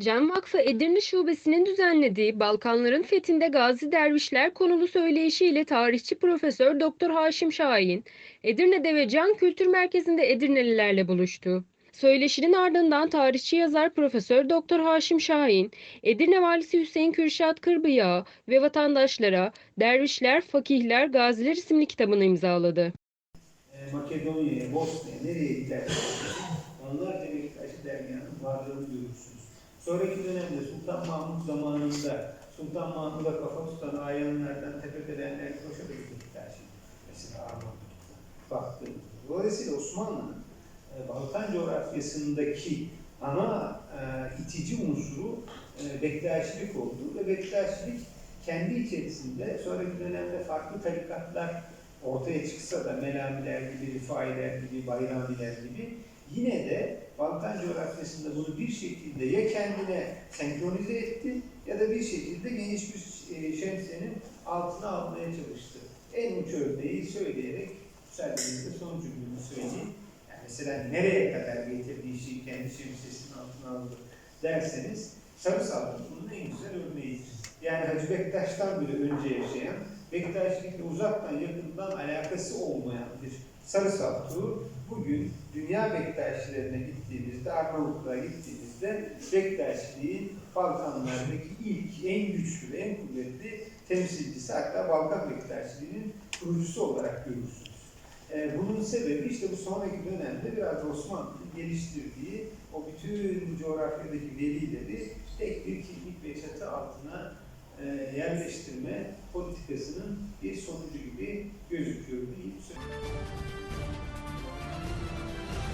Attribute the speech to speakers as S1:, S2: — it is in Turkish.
S1: Cem Vakfı Edirne Şubesi'nin düzenlediği Balkanların Fethinde Gazi Dervişler konulu söyleşiyle tarihçi Profesör Doktor Haşim Şahin, Edirne'de ve Can Kültür Merkezi'nde Edirnelilerle buluştu. Söyleşinin ardından tarihçi yazar Profesör Doktor Haşim Şahin, Edirne Valisi Hüseyin Kürşat Kırbıya ve vatandaşlara Dervişler, Fakihler, Gaziler isimli kitabını imzaladı.
S2: Makedonya'ya, Bosna'ya, nereye giderseniz onlarca Beşiktaşlı dergahının varlığını görürsünüz. Sonraki dönemde Sultan Mahmut zamanında Sultan Mahmut'a kafa tutan ayanlardan tepedelenler koşarak Beşiktaş'ı mesela Arnavutluk'ta baktığımızda. Dolayısıyla Osmanlı'nın e, Balkan coğrafyasındaki ana e, itici unsuru e, Bektaşilik oldu ve Bektaşilik kendi içerisinde sonraki dönemde farklı tarikatlar ortaya çıksa da Melamiler gibi, Rifailer gibi, Bayramiler gibi yine de Balkan coğrafyasında bunu bir şekilde ya kendine senkronize etti ya da bir şekilde geniş bir e, şemsiyenin altına almaya çalıştı. En uç örneği söyleyerek müsaadenizle son cümlemi söyleyeyim. Yani mesela nereye kadar getirdiği şeyi kendi şemsiyesinin altına aldı derseniz Sarı Salgın bunun en güzel örneğidir. Yani Hacı Bektaş'tan bile önce yaşayan, Bektaşilikle uzaktan yakından alakası olmayan bir Sarı Saltuğu bugün dünya Bektaşilerine gittiğimizde, Arnavutluğa gittiğimizde Bektaşiliğin Balkanlardaki ilk, en güçlü, en kuvvetli temsilcisi hatta Balkan Bektaşiliğinin kurucusu olarak görürsünüz. Ee, bunun sebebi işte bu sonraki dönemde biraz Osmanlı'nın geliştirdiği o bütün coğrafyadaki velileri tek bir kimlik ve çatı altına e, yerleştirme politikasının bir sonucu gibi gözüküyor söylüyorum.